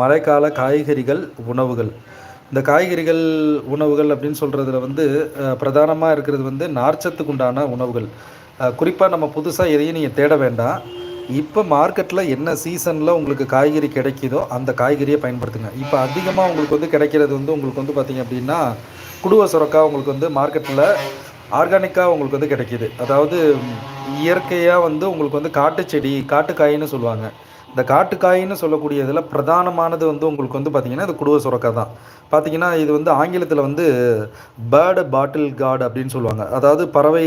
மழைக்கால காய்கறிகள் உணவுகள். இந்த காய்கறிகள் உணவுகள் அப்படின்னு சொல்கிறதுல வந்து பிரதானமாக இருக்கிறது வந்து நார்ச்சத்துக்கு உண்டான உணவுகள். குறிப்பாக நம்ம புதுசாக எதையும் நீங்கள் தேட வேண்டாம். இப்போ மார்க்கெட்டில் என்ன சீசனில் உங்களுக்கு காய்கறி கிடைக்குதோ அந்த காய்கறியை பயன்படுத்துங்க. இப்போ அதிகமாக உங்களுக்கு வந்து கிடைக்கிறது வந்து உங்களுக்கு வந்து பார்த்திங்க அப்படின்னா குடுவ சுரக்காய் உங்களுக்கு வந்து மார்க்கெட்டில் ஆர்கானிக்காக உங்களுக்கு வந்து கிடைக்கிது. அதாவது இயற்கையாக வந்து உங்களுக்கு வந்து காட்டு செடி காட்டுக்காயின்னு சொல்லுவாங்க. இந்த காட்டுக்காயின்னு சொல்லக்கூடியதில் பிரதானமானது வந்து உங்களுக்கு வந்து பார்த்திங்கன்னா இது குடுவ சுரக்காய் தான். பார்த்திங்கன்னா இது வந்து ஆங்கிலத்தில் வந்து பேர்டு பாட்டில் கார்டு அப்படின்னு சொல்லுவாங்க. அதாவது பறவை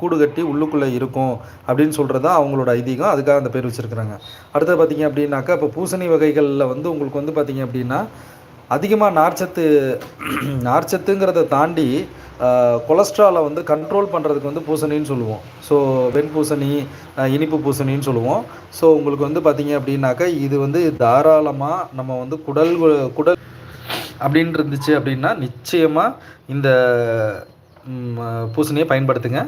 கூடு கட்டி உள்ளுக்குள்ளே இருக்கும் அப்படின்னு சொல்கிறது தான் அவங்களோட ஐதீகம். அதுக்காக அந்த பேர் வச்சுருக்குறாங்க. அடுத்தது பார்த்திங்க அப்படின்னாக்கா இப்போ பூசணி வகைகளில் வந்து உங்களுக்கு வந்து பார்த்திங்க அப்படின்னா அதிகமாக நார்ச்சத்து நார்ச்சத்துங்கிறத தாண்டி கொலஸ்ட்ராலை வந்து கண்ட்ரோல் பண்ணுறதுக்கு வந்து பூசணின்னு சொல்லுவோம். ஸோ வெண்பூசணி இனிப்பு பூசணின்னு சொல்லுவோம். ஸோ உங்களுக்கு வந்து பார்த்திங்க அப்படின்னாக்கா இது வந்து தாராளமாக நம்ம வந்து குடல் குடல் அப்படின்னு இருந்துச்சு அப்படின்னா நிச்சயமாக இந்த பூசணியை பயன்படுத்துங்க.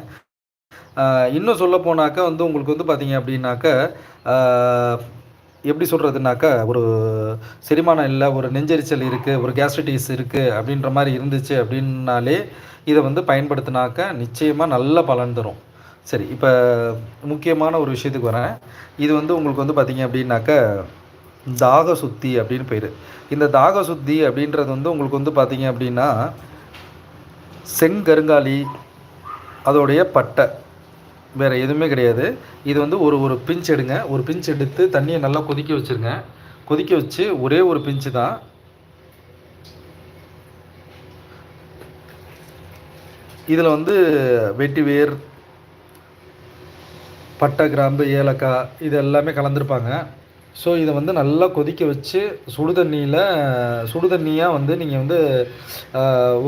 இன்னும் சொல்ல போனாக்கா வந்து உங்களுக்கு வந்து பார்த்திங்க அப்படின்னாக்கா எப்படி சொல்கிறதுனாக்கா ஒரு செரிமானம் இல்லை ஒரு நெஞ்சரிச்சல் இருக்குது ஒரு கேஸ்ட்ரிட்டிஸ் இருக்குது அப்படின்ற மாதிரி இருந்துச்சு அப்படின்னாலே இதை வந்து பயன்படுத்தினாக்க நிச்சயமாக நல்ல பலன் தரும். சரி இப்போ முக்கியமான ஒரு விஷயத்துக்கு வரேன். இது வந்து உங்களுக்கு வந்து பார்த்திங்க அப்படின்னாக்க தாக சுத்தி அப்படின்னு பேர். இந்த தாக சுத்தி அப்படின்றது வந்து உங்களுக்கு வந்து பார்த்திங்க அப்படின்னா செங்கருங்காலி அதோடைய பட்டை. வேறு எதுவுமே கிடையாது. இது வந்து ஒரு ஒரு பிஞ்ச் எடுங்க. ஒரு பிஞ்ச் எடுத்து தண்ணியை நல்லா கொதிக்க வச்சுருங்க. கொதிக்க வச்சு ஒரே ஒரு பிஞ்சு தான். இதில் வந்து வெட்டி வேர் பட்டை கிராம்பு ஏலக்காய் இது எல்லாமே கலந்துருப்பாங்க. ஸோ இதை வந்து நல்லா கொதிக்க வச்சு சுடு தண்ணியில் சுடு தண்ணியாக வந்து நீங்கள் வந்து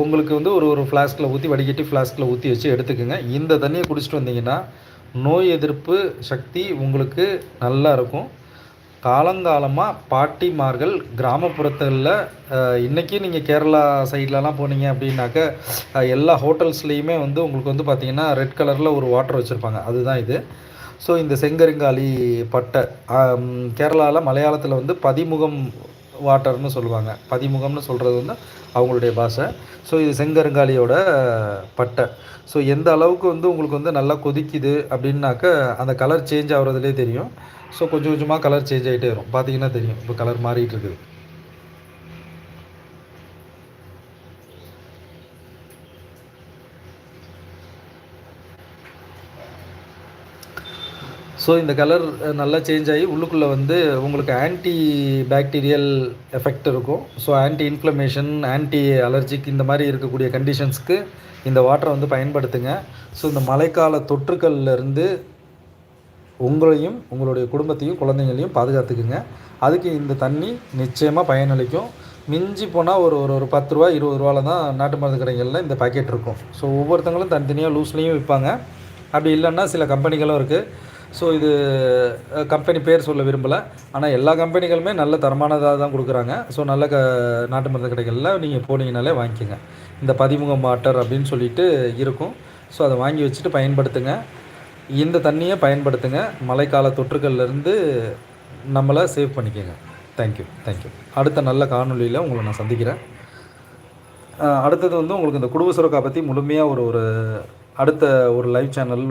உங்களுக்கு வந்து ஒரு ஒரு ஃப்ளாஸ்கில் ஊற்றி வடிகட்டி ஃப்ளாஸ்கில் ஊற்றி வச்சு எடுத்துக்கோங்க. இந்த தண்ணியை குடிச்சிட்டு வந்தீங்கன்னா நோய் எதிர்ப்பு சக்தி உங்களுக்கு நல்லா இருக்கும். காலங்காலமாக பாட்டிமார்கள் கிராமப்புறத்தில் இன்றைக்கி நீங்கள் கேரளா சைட்லலாம் போனீங்க அப்படின்னாக்க எல்லா ஹோட்டல்ஸ்லேயுமே வந்து உங்களுக்கு வந்து பார்த்திங்கன்னா ரெட் கலரில் ஒரு வாட்டர் வச்சுருப்பாங்க. அதுதான் இது. ஸோ இந்த செங்கருங்காலி பட்டை கேரளாவில் மலையாளத்தில் வந்து பதிமுகம் வாட்டர்னு சொல்லுவாங்க. பதிமுகம்னு சொல்கிறது வந்து அவங்களுடைய பாஷை. ஸோ இது செங்கருங்காலியோட பட்டை. ஸோ எந்த அளவுக்கு வந்து உங்களுக்கு வந்து நல்லா கொதிக்குது அப்படின்னாக்க அந்த கலர் சேஞ்ச் ஆகிறதுலே தெரியும். ஸோ கொஞ்சம் கொஞ்சமாக கலர் சேஞ்ச் ஆகிட்டே வரும். பார்த்தீங்கன்னா தெரியும். இப்போ கலர் மாறிட்டு இருக்குது. ஸோ இந்த கலர் நல்லா சேஞ்ச் ஆகி உள்ளுக்குள்ளே வந்து உங்களுக்கு ஆன்டி பேக்டீரியல் எஃபெக்ட் இருக்கும். So anti inflammation anti allergic இந்த மாதிரி இருக்கக்கூடிய கண்டிஷன்ஸ்க்கு இந்த வாட்டரை வந்து பயன்படுத்துங்க. ஸோ இந்த மழைக்கால தொற்றுக்கள்லேருந்து உங்களையும் உங்களுடைய குடும்பத்தையும் குழந்தைங்களையும் பாதுகாத்துக்குங்க. அதுக்கு இந்த தண்ணி நிச்சயமாக பயனளிக்கும். மிஞ்சி போனால் ஒரு ஒரு ஒரு பத்து ரூபா இருபது ரூபாவில் தான் நாட்டு மருந்து கடைகளில் இந்த பேக்கெட் இருக்கும். ஸோ ஒவ்வொருத்தங்களும் தனித்தனியாக லூஸ்லேயும் விற்பாங்க அப்படி இல்லைன்னா சில கம்பெனிகளும் இருக்குது ஸோ இது கம்பெனி பேர் சொல்ல விரும்பலை. ஆனால் எல்லா கம்பெனிகளுமே நல்ல தரமானதாக தான் கொடுக்குறாங்க. ஸோ நல்ல க நாட்டு மருந்து கடைகளில் நீங்கள் போனீங்கனாலே வாங்கிக்கோங்க. இந்த பதிமுகம் வாட்டர் அப்படின்னு சொல்லிட்டு இருக்கும். ஸோ அதை வாங்கி வச்சுட்டு பயன்படுத்துங்க. இந்த தண்ணியை பயன்படுத்துங்க. மழைக்கால தொற்றுகள்லேருந்து நம்மளை சேவ் பண்ணிக்கோங்க. தேங்க்யூ தேங்க்யூ அடுத்த நல்ல காணொலியில் உங்களை நான் சந்திக்கிறேன். அடுத்தது வந்து உங்களுக்கு இந்த குடும்ப சுரக்கா பற்றி முழுமையாக ஒரு ஒரு அடுத்த ஒரு லைவ் சேனல்